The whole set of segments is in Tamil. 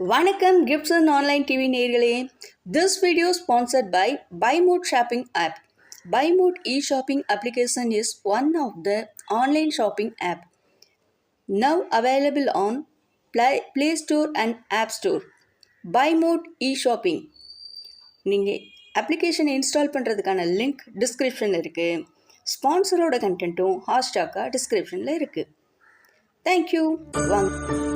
வணக்கம் கிஃப்ட்ஸ் அண்ட் ஆன்லைன் டிவி நேர்களே this video sponsored by பைமோட் shopping app பைமோட் e shopping application is one of the online shopping app now available on play play store and app store பைமோட் e shopping நீங்கள் அப்ளிகேஷன் இன்ஸ்டால் பண்ணுறதுக்கான லிங்க் டிஸ்கிரிப்ஷனில் இருக்குது ஸ்பான்சரோட கண்டென்ட்டும் ஹாஸ்டாக்காக டிஸ்கிரிப்ஷனில் இருக்குது தேங்க்யூ வாங்க.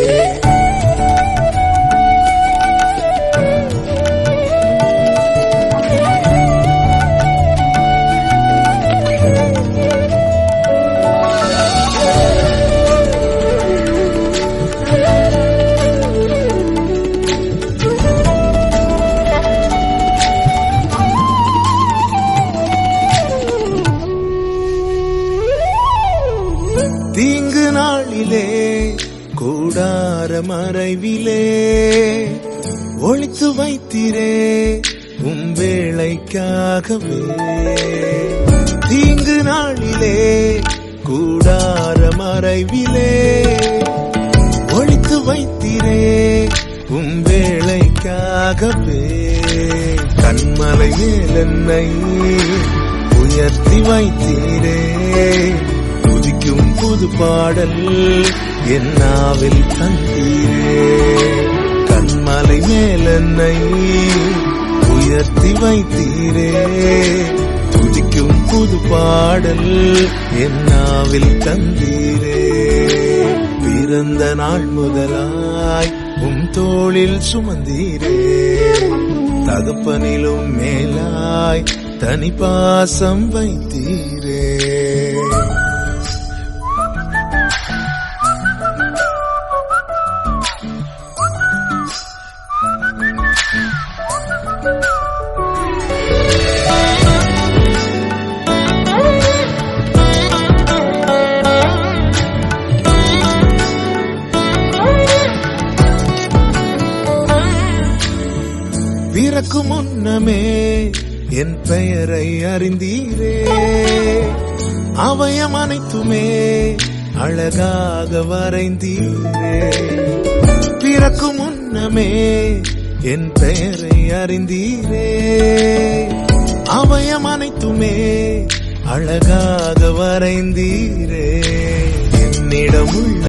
தீங்கு நாளிலே கூடார மறைவிலே ஒழித்து வைத்திரே உம் வேளைக்காகவே. தீங்கு நாளிலே கூடார மறைவிலே ஒழித்து வைத்திரே உம் வேளைக்காகவே. கண்மலை மேலென்னை உயர்த்தி வைத்தீரே. புது பாடல் என்னாவில் தந்தீரே கண்மலை மேலன்னை உயர்த்தி வைத்தீரே. துதிக்கும் புது பாடல் என்னாவில் தந்தீரே. பிறந்த நாள் முதலாய் உம் தோளில் சுமந்தீரே. தகப்பனிலும் மேலாய் தனி பாசம் வைத்தீரே. பிறக்கும் முன்னமே என் பெயரை அறிந்தீரே. அவயம் அனைத்துமே அழகாக வரைந்தீரே. பிறக்கும் முன்னமே என் பெயரை அறிந்தீரே. அவயம் அனைத்துமே அழகாக வரைந்தீரே. என்னிடம் உள்ள